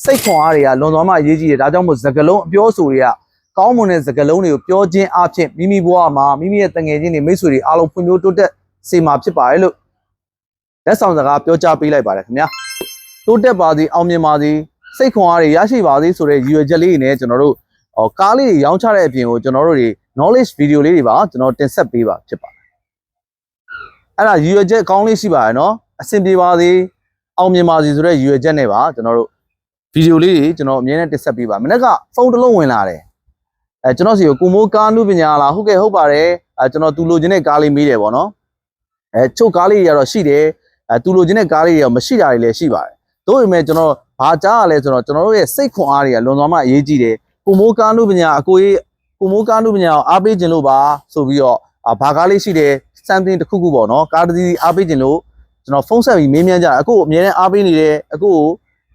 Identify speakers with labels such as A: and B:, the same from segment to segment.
A: စိတ်ခွန်အားတွေကလွန်သွားမှအရေးကြီးတယ်ဒါကြောင့်မို့စကလုံးအပြောဆိုတွေကကောင်းမွန်တဲ့စကလုံးတွေကိုပြောခြင်းအဖြစ်မိမိဘဝမှာမိမိရဲ့တငယ်ချင်းတွေမိတ်ဆွေတွေအားလုံးဖွံ့ဖြိုးတိုးတက်စေမှာဖြစ်ပါတယ်လို့လက်ဆောင်စကားပြောကြားပေးလိုက်ပါတယ်ခင်ဗျာတိုးတက်ပါစေအောင်မြင်ပါစေစိတ်ခွန်အားတွေရရှိပါစေဆိုတဲ့ရည်ရွယ်ချက်လေးတွေနဲ့ကျွန်တော်တို့ဟောကားလေးတွေရောင်းချတဲ့အပြင်ကိုကျွန်တော်တို့တွေ knowledge video လေးတွေပါကျွန်တော်တင်ဆက်ပေးပါဖြစ်ပါတယ်အဲ့ဒါရည်ရွယ်ချက်အကောင်းလေးရှိပါတယ်နော်အဆင်ပြေပါစေအောင်မြင်ပါစေဆိုတဲ့ရည်ရွယ်ချက်နဲ့ပါကျွန်တော်တို့ ဗီဒီယိုလေးတွေကျွန်တော်အမြဲတမ်းတင်ဆက်ပေးပါမနေ့ကဖုန်းတစ်လုံးဝင်လာတယ်အဲကျွန်တော်စီကိုကိုမိုးကားနုပညာလားဟုတ်ကဲ့ဟုတ်ပါတယ်အဲကျွန်တော်သူလိုချင်တဲ့ကားလေးမေးတယ်ပေါ့နော်အဲချုပ်ကားလေးတွေကတော့ရှိတယ်အဲသူလိုချင်တဲ့ကားလေးတွေကတော့မရှိတာတွေလည်းရှိပါတယ်တို့ပေမဲ့ကျွန်တော်ဘာကြားရလဲဆိုတော့ကျွန်တော်တို့ရဲ့စိတ်ခွန်အားတွေကလွန်သွားမှအရေးကြီးတယ်ကိုမိုးကားနုပညာအကိုကြီးကိုမိုးကားနုပညာကိုအားပေးခြင်းလို့ပါဆိုပြီးတော့အာဘာကားလေးရှိတယ် something တစ်ခုခုပေါ့နော်ကားတစ်စီးအားပေးခြင်းလို့ကျွန်တော်ဖုန်းဆက်ပြီးမေးမြန်းကြတာအခုအမြဲတမ်းအားပေးနေတယ်အခုကို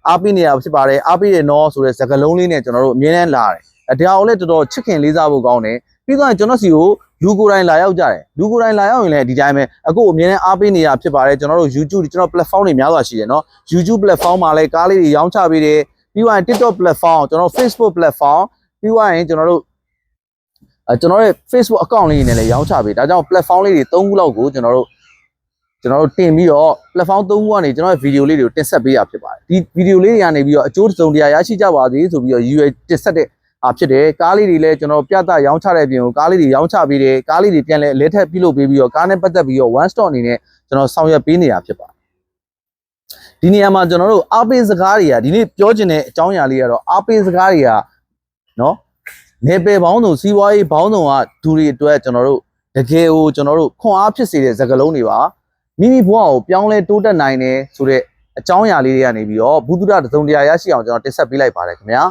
A: အားပေးနေတာဖြစ်ပါတယ်အားပေးတယ်နော်ဆိုတဲ့စကားလုံးလေးနဲ့ကျွန်တော်တို့အမြဲတမ်းလာတယ်အဲဒါအောင်လည်းတော်တော်ချစ်ခင်လေးစားဖို့ကောင်းတယ်ပြီးတော့ကျွန်တော်စီကိုလူကိုယ်တိုင်လာရောက်ကြတယ်လူကိုယ်တိုင်လာရောက်ရင်လည်းဒီတိုင်းပဲအခုအမြဲတမ်းအားပေးနေတာဖြစ်ပါတယ်ကျွန်တော်တို့ YouTube ကျွန်တော် platform တွေများစွာရှိတယ်နော် YouTube platform မှာလည်းကားလေးတွေရောင်းချပေးတယ်ပြီးတော့ TikTok platform ကျွန်တော် Facebook platform ပြီးတော့ရင်ကျွန်တော်တို့အဲကျွန်တော်ရဲ့ Facebook account လေးတွေနဲ့လည်းရောင်းချပေးဒါကြောင့် platform လေးတွေ၃ခုလောက်ကိုကျွန်တော်တို့ ကျွန်တော်တို့တင်ပြီးတော့ platform ၃ခုကနေကျွန်တော်ရဲ့ video လေးတွေကိုတင်ဆက်ပေးရဖြစ်ပါတယ်ဒီ video လေးတွေကနေပြီးတော့အကျိုးတစ်စုံတရာရရှိကြပါစေဆိုပြီးတော့ UA တင်ဆက်တဲ့အာဖြစ်တယ်ကားလေးတွေလည်းကျွန်တော်ပြသရောင်းချတဲ့အပြင်ကိုကားလေးတွေရောင်းချပေးတယ်ကားလေးတွေပြန်လဲလဲထက်ပြုလုပ်ပေးပြီးတော့ကားနဲ့ပတ်သက်ပြီးတော့ one stop အနေနဲ့ကျွန်တော်ဆောင်ရွက်ပေးနေတာဖြစ်ပါတယ်ဒီနေရာမှာကျွန်တော်တို့အားပေးစကားတွေကဒီနေ့ပြောချင်တဲ့အကြောင်းအရာလေးကတော့အားပေးစကားတွေကနော်နေပယ်ဘောင်းစုံစီးပွားရေးဘောင်းစုံကဒူတွေအတွက်ကျွန်တော်တို့တကယ်ကိုကျွန်တော်တို့ခွန်အားဖြစ်စေတဲ့စကားလုံးတွေပါ မိမိဘဝကိုပြောင်းလဲတိုးတက်နိုင်တယ်ဆိုတဲ့အကြောင်းအရာလေးတွေကနေပြီးတော့ဘုဒ္ဓတသုံတရားရရှိအောင်ကျွန်တော်တင်ဆက်ပေးလိုက်ပါတယ်ခင်ဗျာ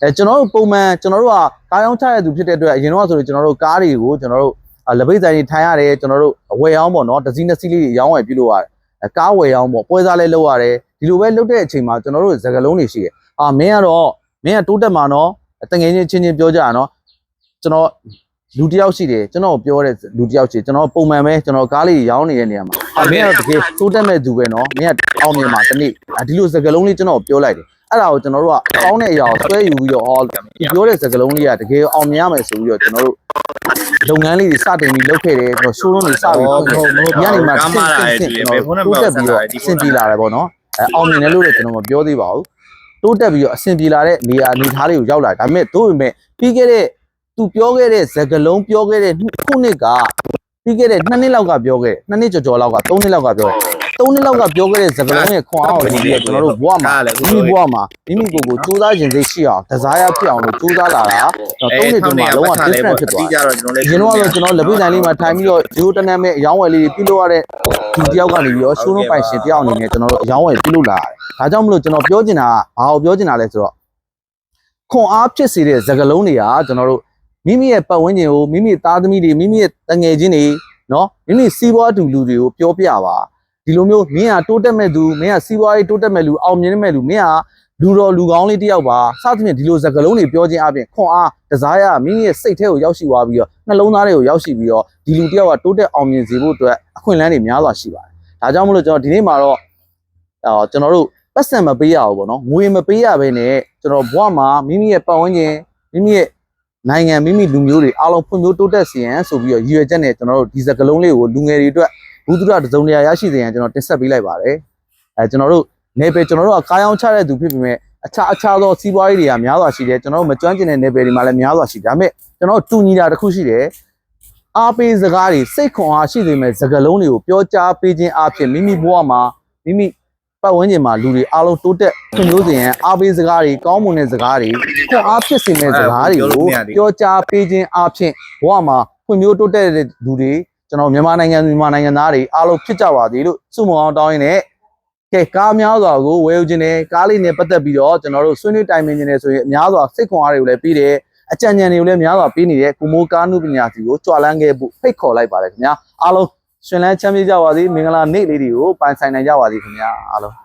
A: အဲကျွန်တော်တို့ပုံမှန်ကျွန်တော်တို့ကကားရောင်းချရတဲ့သူဖြစ်တဲ့အတွက်အရင်တော့ဆိုရင်ကျွန်တော်တို့ကားတွေကိုကျွန်တော်တို့အာလက်ပိတ်ဆိုင်တွေထိုင်ရတယ်ကျွန်တော်တို့အဝယ်ရောင်းပေါ့နော်တစ်စီးနှစ်စီးလေးတွေရောင်းဝယ်ပြုလုပ်ရတယ်အဲကားဝယ်ရောင်းပေါ့ပွဲစားလေးလုပ်ရတယ်ဒီလိုပဲလုပ်တဲ့အချိန်မှာကျွန်တော်တို့စကားလုံးတွေရှိတယ်အာမင်းကတော့မင်းကတိုးတက်မှာနော်တငယ်ချင်းချင်းချင်းပြောကြရနော်ကျွန်တော် လူတစ်ယောက်ရှိတယ်ကျွန်တော်ပြောတဲ့လူတစ်ယောက်ရှိတယ်ကျွန်တော်ပုံမှန်ပဲကျွန်တော်ကားလေးရောင်းနေတဲ့နေရာမှာအာမင်းကတော့တကယ်တိုးတက်မဲ့သူပဲနော်မင်းကအောင်မြင်မှာတနေ့အာဒီလိုစကားလုံးလေးကျွန်တော်ပြောလိုက်တယ်အဲ့ဒါကိုကျွန်တော်တို့ကကောင်းတဲ့အရာကိုဆွဲယူပြီးတော့အော်ဒီပြောတဲ့စကားလုံးလေးကတကယ်အောင်မြင်ရမယ်ဆိုပြီးတော့ကျွန်တော်တို့လုပ်ငန်းလေးတွေစတင်ပြီးလုပ်ခဲ့တယ်ကျွန်တော် showroom တွေစပြီးလုပ်ခဲ့တယ်ဒီကနေမှဆင့်ဆင့်ဆင့်ကျွန်တော်တိုးတက်ပြီးတော့အဆင်ပြေလာတယ်ပေါ့နော်အဲအောင်မြင်တယ်လို့လည်းကျွန်တော်မပြောသေးပါဘူးတိုးတက်ပြီးတော့အဆင်ပြေလာတဲ့နေရာအနေထားလေးကိုရောက်လာဒါပေမဲ့တို့ပေမဲ့ပြီးခဲ့တဲ့ သူပြောခဲ့တဲ့စကားလုံးပြောခဲ့တဲ့ခုနှစ်ကပြီးခဲ့တဲ့နှစ်နှစ်လောက်ကပြောခဲ့နှစ်နှစ်ကျော်ကျော်လောက်ကသုံးနှစ်လောက်ကပြောသုံးနှစ်လောက်ကပြောခဲ့တဲ့စကားလုံးရဲ့ခွန်အားကိုဒီပြီးတော့ကျွန်တော်တို့ဘဝမှာမိမိဘဝမှာမိမိကိုယ်ကိုစူးစမ်းခြင်းစိတ်ရှိအောင်ဒီဇိုင်းရဖြစ်အောင်လို့စူးစမ်းလာတာသုံးနှစ်ကျော်မှာလုံးဝ different ဖြစ်သွားတယ်
B: ကြတော့ကျွန်တော်လည်း
A: ဒီတော့ဆိုကျွန်တော်လက်ပိဆိုင်လေးမှာထိုင်ပြီးတော့ဂျိုးတနက်မဲ့အယောင်းဝယ်လေးတွေပြုလုပ်ရတဲ့ဒီတယောက်ကနေပြီးတော့ရှိုးလုံးပိုင်ရှင်တယောက်အနေနဲ့ကျွန်တော်တို့အယောင်းဝယ်ပြုလုပ်လာရတယ်။ဒါကြောင့်မလို့ကျွန်တော်ပြောချင်တာကဘာကိုပြောချင်တာလဲဆိုတော့ခွန်အားဖြစ်စေတဲ့စကားလုံးတွေကကျွန်တော်တို့ မိမိရဲ့ပတ်ဝန်းကျင်ကိုမိမိသားသမီးတွေမိမိရဲ့တငယ်ချင်းတွေနော်မိမိစီးပွားတူလူတွေကိုပြောပြပါဒီလိုမျိုးမင်းကတိုးတက်မဲ့သူမင်းကစီးပွားရေးတိုးတက်မဲ့လူအောင်မြင်မဲ့လူမင်းကလူတော်လူကောင်းလေးတယောက်ပါစသဖြင့်ဒီလိုစကားလုံးတွေပြောခြင်းအပြင်ခွန်အားတစားရမိမိရဲ့စိတ်ထဲကိုရောက်ရှိသွားပြီးတော့နှလုံးသားတွေကိုရောက်ရှိပြီးတော့ဒီလူတယောက်ကတိုးတက်အောင်မြင်စေဖို့အတွက်အခွင့်အလမ်းတွေများစွာရှိပါတယ်ဒါကြောင့်မလို့ကျွန်တော်ဒီနေ့မှာတော့အော်ကျွန်တော်တို့ပတ်စံမပေးရဘူးပေါ့နော်ငွေမပေးရဘဲနဲ့ကျွန်တော်ဘဝမှာမိမိရဲ့ပတ်ဝန်းကျင်မိမိရဲ့ နိုင်ငံမိမိလူမျိုးတွေအားလုံးဖွံ့ဖြိုးတိုးတက်စေရန်ဆိုပြီးတော့ရည်ရွယ်ချက်နဲ့ကျွန်တော်တို့ဒီစကလုံးလေးကိုလူငယ်တွေအတွက်ဘုဒ္ဓတစုံတရာရရှိစေရန်ကျွန်တော်တင်ဆက်ပေးလိုက်ပါတယ်အဲကျွန်တော်တို့နေပယ်ကျွန်တော်တို့ကကားရောင်းချတဲ့သူဖြစ်ပေမဲ့အခြားအခြားသောစီးပွားရေးတွေကများစွာရှိတယ်ကျွန်တော်တို့မကျွမ်းကျင်တဲ့နေပယ်တွေမှာလည်းများစွာရှိတယ်ဒါပေမဲ့ကျွန်တော်တို့တူညီတာတစ်ခုရှိတယ်အားပေးစကားတွေစိတ်ခွန်အားရှိစေမဲ့စကားလုံးတွေကိုပြောကြားပေးခြင်းအပြင်မိမိဘဝမှာမိမိ ပတ်ဝန်းကျင်မှာလူတွေအားလုံးတိုးတက်ဖွံ့ဖြိုးစေရန်အားပေးစကားတွေကောင်းမွန်တဲ့စကားတွေခွန်အားဖြစ်စေမဲ့စကားတွေကိုပြောကြားပေးခြင်းအပြင်ဘဝမှာဖွံ့ဖြိုးတိုးတက်တဲ့လူတွေကျွန်တော်မြန်မာနိုင်ငံမြန်မာနိုင်ငံသားတွေအားလုံးဖြစ်ကြပါသေးလို့ဆုမွန်အောင်တောင်းရင်းနဲ့ကဲကားများစွာကိုဝယ်ယူခြင်းနဲ့ကားလေးနဲ့ပတ်သက်ပြီးတော့ကျွန်တော်တို့ဆွေးနွေးတိုင်ပင်ခြင်းနဲ့ဆိုရင်အများစွာစိတ်ခွန်အားတွေကိုလည်းပြီးတယ်အကြံဉာဏ်တွေကိုလည်းများစွာပေးနေတဲ့ကုမိုးကားနုပညာစီကိုကြွလန်းခဲ့ဖို့ဖိတ်ခေါ်လိုက်ပါတယ်ခင်ဗျာအားလုံး ရှင်လန်းချမ်းမြေ့ကြပါစေမင်္ဂလာနေ့လေးတွေကိုပိုင်ဆိုင်နိုင်ကြပါစေခင်ဗျာအားလုံး